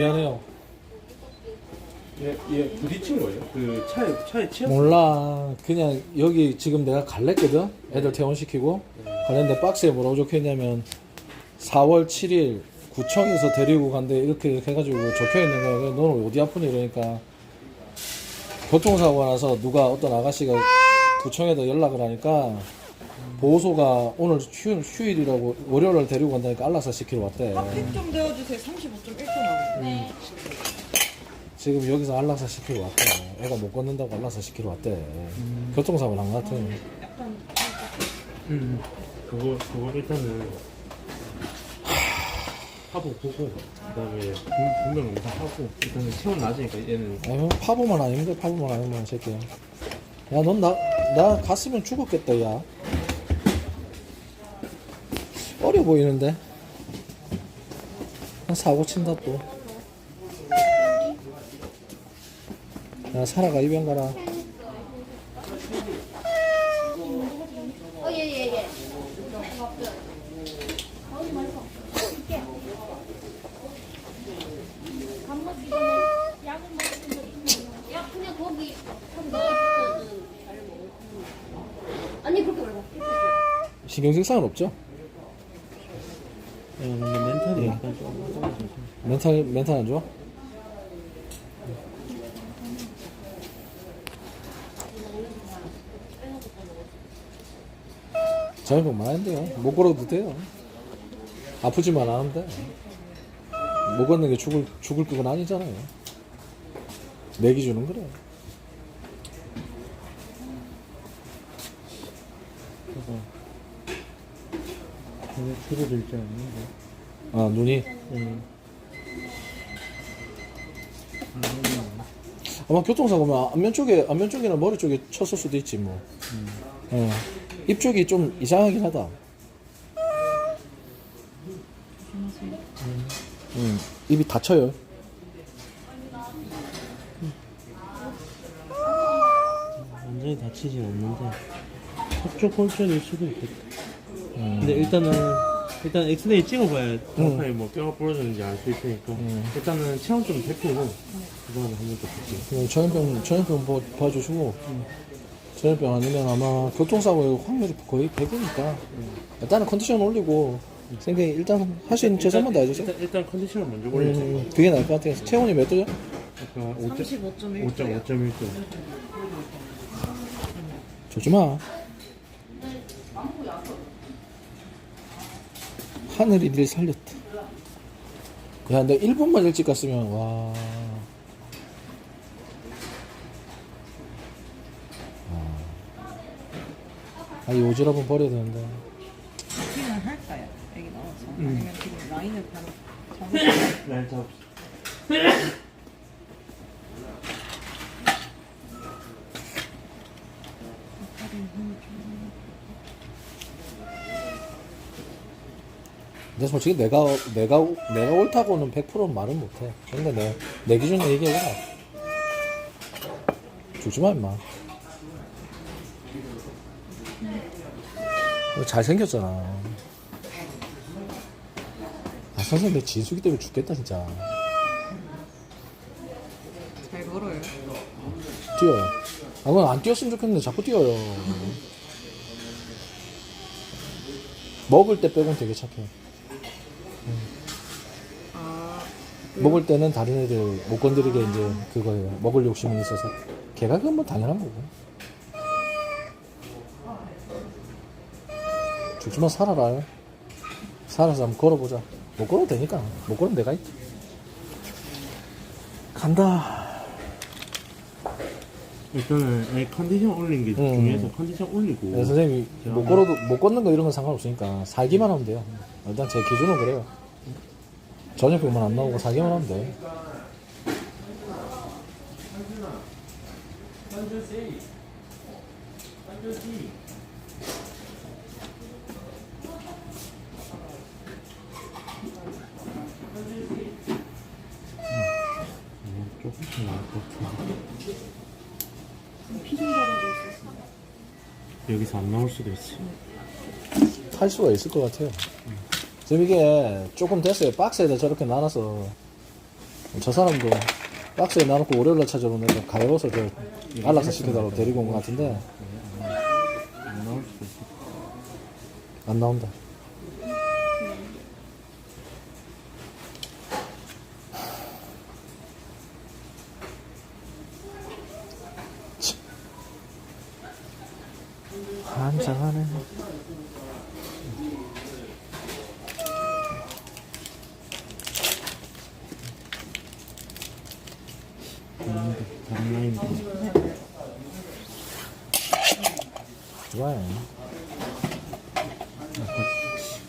미안해요. 얘, 얘 부딪힌 거예요? 그 차에 차에 치였어? 몰라. 그냥 여기 지금 내가 갈랬거든? 애들 퇴원시키고. 갈랬는데 박스에 뭐라고 적혀 있냐면 4월 7일 구청에서 데리고 간대 이렇게 이렇게 해가지고 적혀 있는 거야. 그래서 너는 어디 아프니? 이러니까 교통사고가 나서 누가 어떤 아가씨가 구청에다 연락을 하니까 보호소가 오늘 휴, 휴일이라고 월요일날 데리고 간다니까 안락사 시키러 왔대. 팩좀 데워주세요. 35.1초 나오고. 지금 여기서 안락사 시키러 왔대. 애가 못 걷는다고 안락사 시키러 왔대. 교통사고 난 것 같아. 음. 그거 그거 일단은 하고 보고 그다음에 분- 분명 검사 하고 일단은 체온 낮으니까 얘는 아유, 파보만 아니면 돼, 파보만 아니면, 새끼야. 야, 넌 나, 나 갔으면 죽었겠다, 야. 어려 보이는데? 한 사고 친다, 또. 야, 살아가, 입양 가라. 신경 쓸 상관 없죠? 야, 근데 멘탈이 약간 좀 떨어져서 멘탈, 멘탈 안 좋아? 저녁 많은데요. 못 걸어도 돼요. 아프지만 않은데. 못 걷는 게 죽을, 죽을 그건 아니잖아요. 내 기준은 그래. 되게 줄어들지 않는데 아, 눈이. 응. 아마 교통사고면 안면 쪽에, 안면 쪽이나 머리 쪽에 쳤을 수도 있지, 뭐. 어. 입 쪽이 좀 이상하긴 하다. 음, 입이 다쳐요. 완전히 다치진 않는데 척추 골절일 수도 있겠다 근데 일단은 일단 엑스레이 찍어봐야 정확하게 뭐 뼈가 부러졌는지 알 수 있으니까 일단은 체온 좀 데피고 그거는 한번 더 볼게요 그냥 전염병, 전염병 봐- 봐주시고, 전염병 아니면 아마 교통사고의 확률이 거의 100이니까, 일단은 컨디션 올리고, 생각 일단 할 수 있는 최선만 다해주세요. 일단, 일단 컨디션을 먼저 올려서 음, 그게 나을 것 같아요. 체온이 몇 도죠? 아까 35.1초. 5.5.1도 조지 마. 하늘이 늘 살렸다. 야, 내 1분만 일찍 갔으면, 와. 아, 이 오지랖은 버려야 되는데. 지금 할까요? 여기 나와서. 아니면 지금 라인을 바로 잡을까요? 날 잡. 근데 솔직히 내가, 내가, 내가 옳다고는 100% 말은 못해. 근데 내, 내 기준으로 얘기해봐라. 죽지 마, 임마. 너 잘생겼잖아. 아, 선생님, 내 진숙이 때문에 죽겠다, 진짜. 잘 걸어요. 뛰어요. 아, 그건 안 뛰었으면 좋겠는데 자꾸 뛰어요. 먹을 때 빼곤 되게 착해. 아, 먹을 때는 다른 애들 못 건드리게 이제 그거예요. 먹을 욕심이 있어서. 걔가 그건 뭐 당연한 거고. 죽지만 살아라. 살아서 한번 걸어보자. 못 걸어도 되니까. 못 걸으면 내가 있지. 간다. 일단은 애 컨디션 올린 게 음. 중요해서 컨디션 올리고 네, 선생님이 못 걸어도 못 걷는 거 이런 건 상관없으니까 살기만 하면 돼요. 일단 제 기준은 그래요. 저녁병만 안 나오고 살기만 하면 돼. 조금씩 것 피좀. 여기서 안 나올 수도 있어 탈 수가 있을 것 같아요. 지금 이게 조금 됐어요. 박스에다 저렇게 나눠서 저 사람도 박스에 놔놓고 월요일날 찾아오는데 가여워서 저 안락사 시켜달라고 데리고 온 것 같은데. 안 나온다. 참. 환장하네. 다른데, 다른 라인도. 좋아요.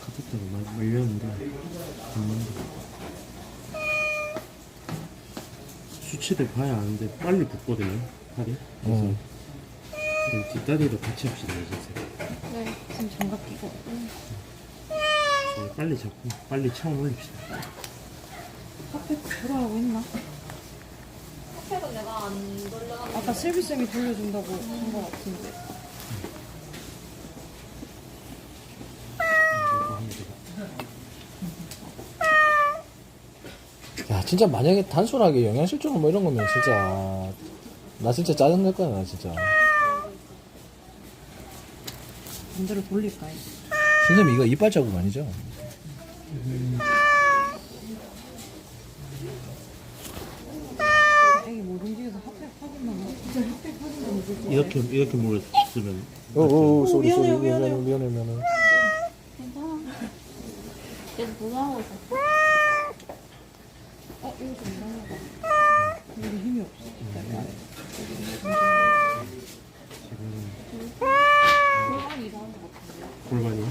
카톡대로 말- 말렸는데 안 난다. 수치들 봐야 아는데 빨리 붓거든요 팔이 그래서 음. 그럼 뒷다리도 같이 합시다 이제 네, 지금 장갑 끼고. 네, 빨리 잡고 빨리 차원 올립시다 카페 돌아가고 있나? 카페가 내가 안 돌려가면 아까 실비쌤이 돌려준다고 한 거 같은데. 이거 하면 되겠다. 야, 진짜 만약에 단순하게 영양실조나 뭐 이런 거면 진짜, 나 진짜 짜증날 거야, 나 진짜. 반대로 돌릴까요? 선생님, 이거 이빨 자국 아니죠? 애기 못 움직여서 핫팩 확인만 하고. 진짜 핫팩 확인만 해주고. 이렇게 이렇게 물었으면 어, 어, 어, 쏘리, 쏘리, 미안해. 미안해, 미안해. 괜찮아. 계속 무서워하고 있어. 어, 이거 좀 이상하다. 여기 힘이 없어. 골반이 이상한 것 같은데. 골반이요?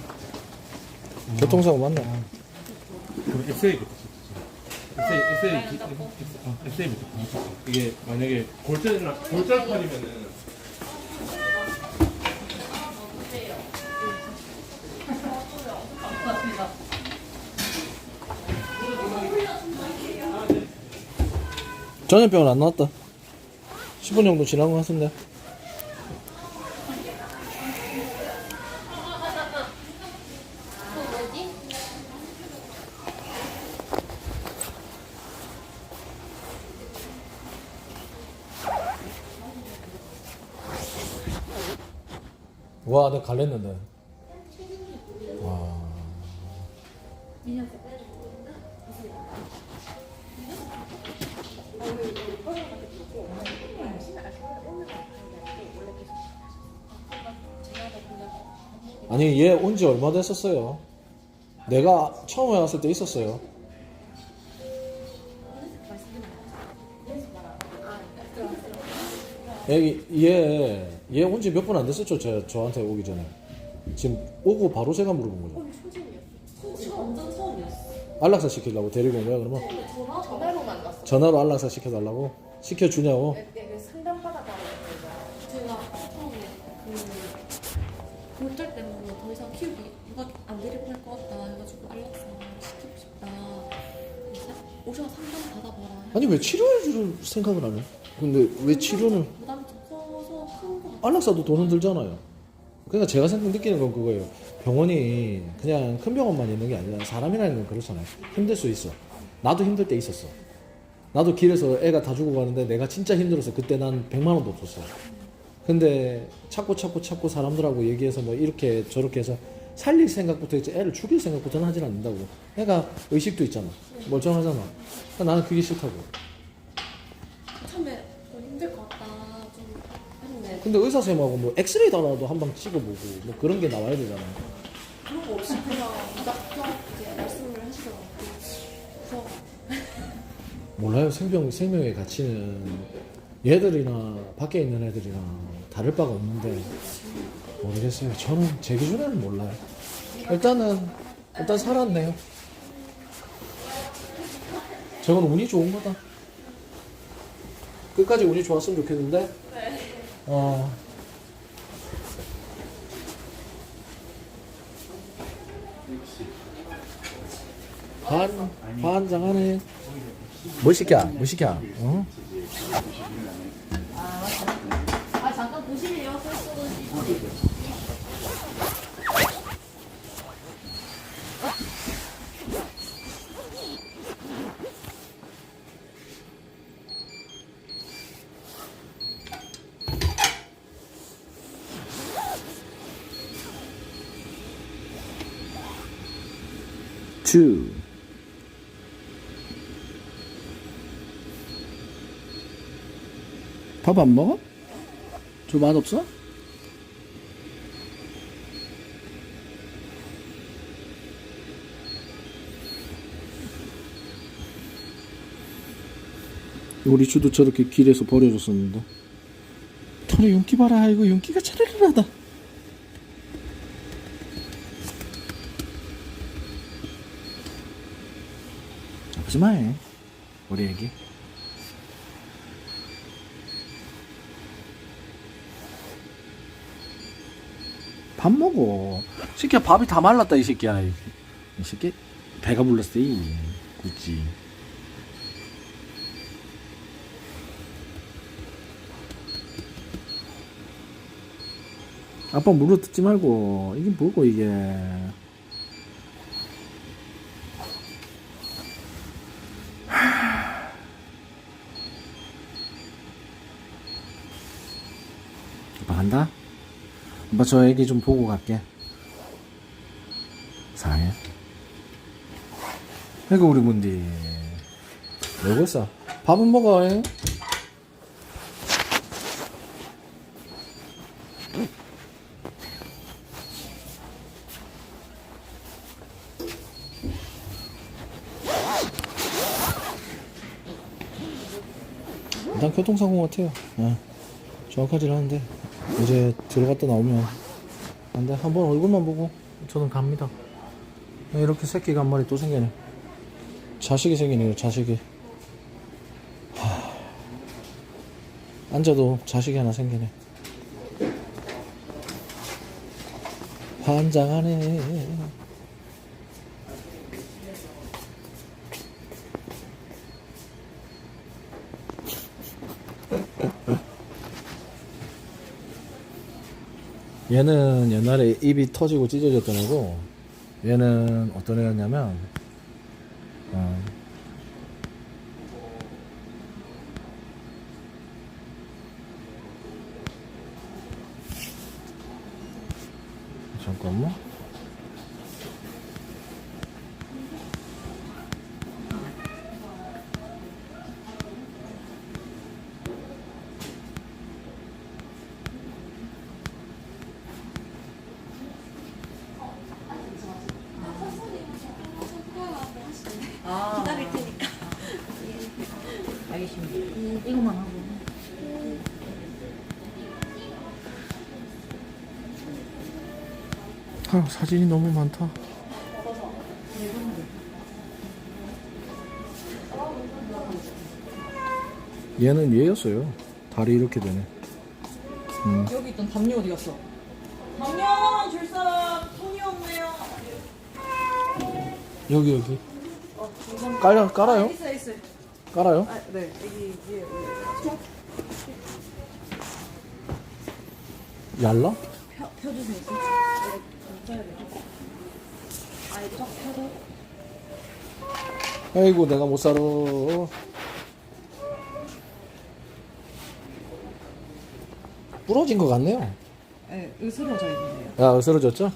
교통사고 맞나? 그럼 엑스레이 기- 어, 엑스레이부터 이게 만약에 골절이나 골절판이면은 전염병은 안 나왔다. 10분 정도 지난 것 같은데. 내가 갈랬는데. 와. 아니, 얘 온 지 얼마 됐었어요? 내가 처음에 왔을 때 있었어요. 얘, 얘, 얘 온 지 몇 분 안 됐었죠? 저, 저한테 오기 전에. 지금 오고 바로 제가 물어본 거죠. 완전 처음이었어. 안락사 시키려고 데리고 온 거야, 그러면? 전화? 전화로 만났어. 전화로 안락사 시켜달라고? 시켜주냐고? 제가 처음에 그 골절 때문에 더 이상 키우기 누가 안 데리고 갈 것 같다 해가지고 안락사 시키고 싶다. 그래서 오셔서 상담 받아봐라. 아니, 왜 치료해줄 생각을 안 해? 근데 왜 치료는, 안락사도 돈은 들잖아요. 그러니까 제가 생각 느끼는 건 그거예요. 병원이 그냥 큰 병원만 있는 게 아니라 사람이라는 건 그렇잖아요. 힘들 수 있어. 나도 힘들 때 있었어. 나도 길에서 애가 다 죽어가는데 내가 진짜 힘들어서 그때 난 100만 원도 없었어. 근데 찾고 찾고 찾고 사람들하고 얘기해서 뭐 이렇게 저렇게 해서 살릴 생각부터 했지 애를 죽일 생각부터는 하진 않는다고. 애가 의식도 있잖아. 멀쩡하잖아. 그러니까 나는 그게 싫다고. 처음에 좀 힘들 것 같다 좀 했는데 근데 의사 선생님하고 뭐 엑스레이 달라도 한 방 찍어보고 뭐 그런 게 나와야 되잖아. 그런 거 없이 그냥 무작정 이제 말씀을 하시더라고요. 몰라요. 생명, 생명의 가치는 얘들이나 밖에 있는 애들이랑 다를 바가 없는데 모르겠어요. 저는 제 기준에는 몰라요. 일단은 일단 살았네요. 저건 운이 좋은 거다. 끝까지 운이 좋았으면 좋겠는데. 어. 반, 반장하네. 뭐 시켜? 뭐 시켜? 어? 아 잠깐 보시면요. 그래서 2 밥 안 먹어? 저 맛없어? 우리 주도 저렇게 길에서 버려줬었는데. 털에 윤기 봐라. 이거 윤기가 차르르하다. 하지마 우리 애기 밥 먹어. 새끼야 밥이 다 말랐다 이 새끼야. 이 새끼 배가 불렀어 이 굳이 아빠 물어 듣지 말고 이게 뭐고 이게. 아빠 간다? 아빠 저 애기 좀 보고 갈게 사랑해 아이고 우리 문디 왜 그랬어? 밥은 먹어 잉? 일단 교통사고 같아요. 예. 정확하진 않은데 이제 들어갔다 나오면 안돼 한번 얼굴만 보고 저는 갑니다. 예, 이렇게 새끼가 한 마리 또 생기네. 자식이 생기네요. 자식이. 하... 앉아도 자식이 하나 생기네. 환장하네. 얘는 옛날에 입이 터지고 찢어졌던 애고. 얘는 어떤 애였냐면 어, 잠깐만 아, 기다릴 테니까. 알겠습니다. 이것만 하고. 아, 사진이 너무 많다 얘는 얘였어요 다리 이렇게 되네 여기 있던 담요 어디 갔어? 담요 줄 사람 손이 없네요. 여기 여기 깔아, 깔아요? 있어 있어. 깔아요? 아, 네 여기 위에. 얄라? 펴 펴주세요. 아예 쫙. 아이고 내가 못 살아 부러진 것 같네요 네, 으스러져 있네요. 야 으스러졌죠?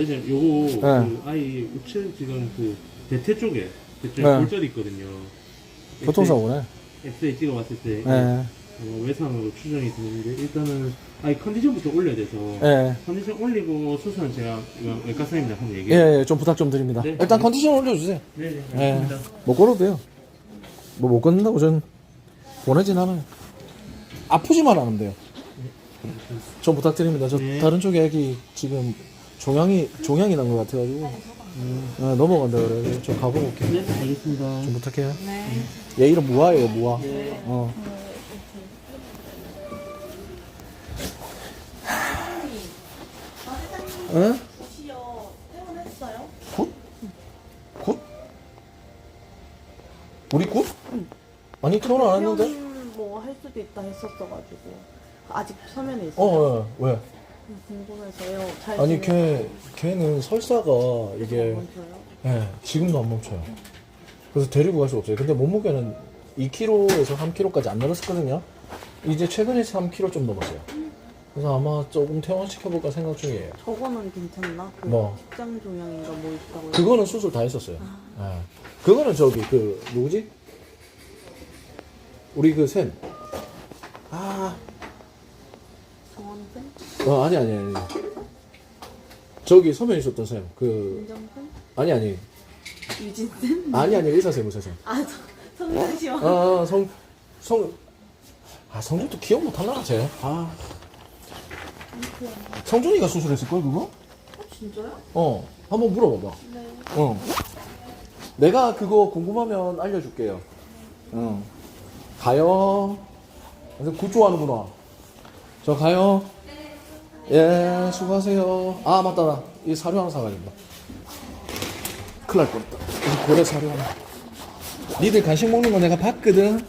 이제 요거 네. 그 아이 우측 지금 그 대퇴 쪽에 대퇴 네. 골절이 있거든요. 교통사고네. 엑스레이 찍어봤을 때 예. 어, 외상으로 추정이 되는데 일단은 아이 컨디션부터 올려야 돼서 예. 컨디션 올리고 수술은 제가 이거 외과 선생님들 한번 얘기해. 예, 예, 좀 부탁 좀 드립니다. 네. 일단 컨디션 올려주세요. 네, 네, 예. 알겠습니다. 못 걸어도 돼요. 뭐 못 걷는다고 전 보내진 않아요. 아프지만 않으면 돼요. 좀 부탁드립니다. 저 네. 다른 쪽에 애기 지금 종양이 종양이 난 것 같아가지고 아, 넘어간다 그래. 좀 가보고 올게요. 네, 알겠습니다. 좀 부탁해요. 네. 얘 이름 무아예요, 무아. 네. 어. 응? 혹시요 퇴원했어요? 굿? 굿? 우리 굿? 아니 결혼 안 했는데? 뭐 할 수도 있다 했었어가지고 아직 서면에 있어요. 어, 왜? 왜? 궁금해서요. 잘 아니? 걔 걔는 설사가 이게. 예, 지금도 안 멈춰요. 그래서 데리고 갈 수 없어요. 근데 몸무게는 2kg에서 3kg까지 안 늘었었거든요. 이제 최근에 3kg 좀 넘었어요. 그래서 아마 조금 퇴원시켜볼까 생각 중이에요. 저거는 괜찮나? 그 뭐? 직장 종양인가 뭐 있다고. 그거는 수술 다 했었어요. 예. 그거는 저기 그 누구지? 우리 그 샘. 아? 어, 아니 아니 아니. 저기 서면 있었던 샘. 그 김정쌤? 아니 아니 유진쌤? 아니 아니 의사 샘 의사 샘. 아, 저, 성장시요. 아, 성, 성, 아, 성준도 기억 못하나, 쟤? 아. 성준이가 수술했을걸, 그거? 진짜요? 어, 한번 물어봐봐. 네. 어. 내가 그거 궁금하면 알려줄게요. 응. 가요. 그래서 굿 좋아하는구나. 저 가요. 예, 수고하세요. 아, 맞다, 나. 이 사료 하나 사가야 된다. 큰일 날 뻔했다. 이 고래 사료 하나. 니들 간식 먹는 거 내가 봤거든.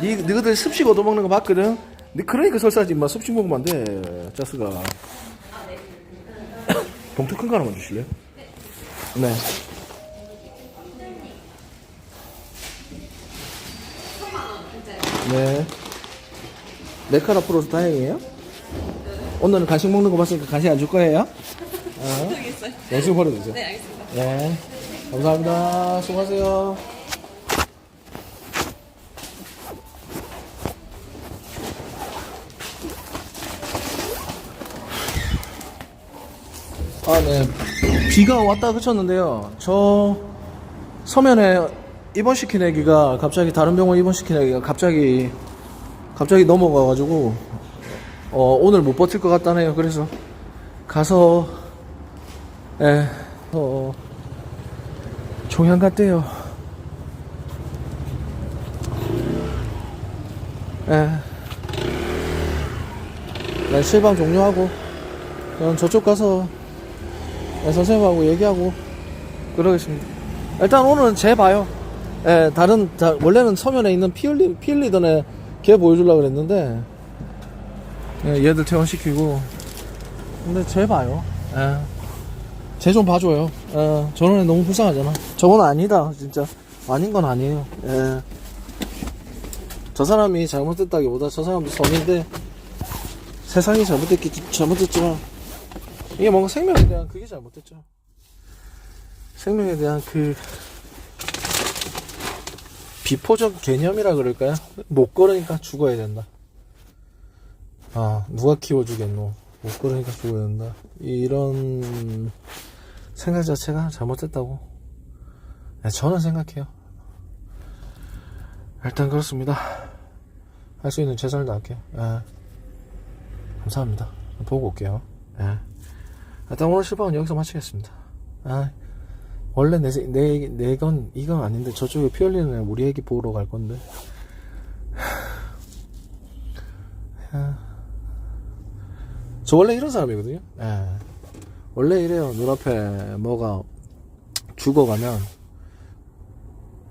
니, 너희들 습식 얻어먹는 거 봤거든. 니 그러니까 설사지, 마. 습식 먹으면 안 돼. 짜스가. 봉투 큰 거 하나만 주실래요? 네. 네. 네칼 앞으로서 다행이에요? 오늘은 간식 먹는 거 봤으니까 간식 안 줄 거예요? 어? 영수 버려주세요. 네 알겠습니다. 네. 감사합니다. 수고하세요. 아, 네. 비가 왔다 그쳤는데요. 저 서면에 입원시킨 애기가 갑자기 다른 병원 입원시킨 애기가 갑자기 갑자기 넘어가가지고 어, 오늘 못 버틸 것 같다네요. 그래서 가서 예, 어, 종양 같대요. 예. 네, 실방 종료하고, 그럼 저쪽 가서, 네, 선생님하고 얘기하고, 그러겠습니다. 일단 오늘은 제 봐요. 예, 다른, 다, 원래는 서면에 있는 피 흘리, 피 흘리던 애, 걔 보여주려고 그랬는데, 예, 얘들 퇴원시키고, 근데 제 봐요. 예. 쟤좀 봐줘요. 예, 저런 애 너무 불쌍하잖아. 저건 아니다, 진짜. 아닌 건 아니에요. 예. 저 사람이 잘못했다기보다 저 사람도 성인데 세상이 잘못됐기, 잘못됐지만 이게 뭔가 생명에 대한 그게 잘못됐죠. 생명에 대한 그 비포적 개념이라 그럴까요? 못 걸으니까 죽어야 된다. 아, 누가 키워주겠노? 못 걸으니까 죽어야 된다. 이런 생각 자체가 잘못됐다고 네, 저는 생각해요. 일단 그렇습니다. 할 수 있는 최선을 다할게요. 예. 감사합니다. 보고 올게요. 예. 일단 오늘 실방은 여기서 마치겠습니다. 아, 원래 내, 내, 내건, 이건 아닌데 저쪽에 피 흘리는 애 우리 애기 보러 갈 건데. 아. 저 원래 이런 사람이거든요. 예. 원래 이래요. 눈앞에 뭐가 죽어가면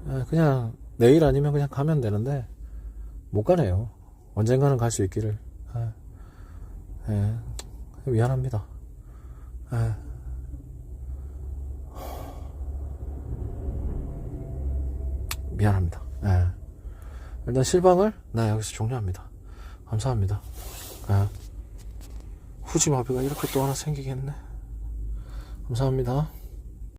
예, 그냥 내일 아니면 그냥 가면 되는데 못 가네요. 언젠가는 갈 수 있기를. 아, 예, 미안합니다. 아, 미안합니다. 예. 일단 실방을 나 여기서 종료합니다. 감사합니다. 예. 후지 마비가 이렇게 또 하나 생기겠네. 감사합니다.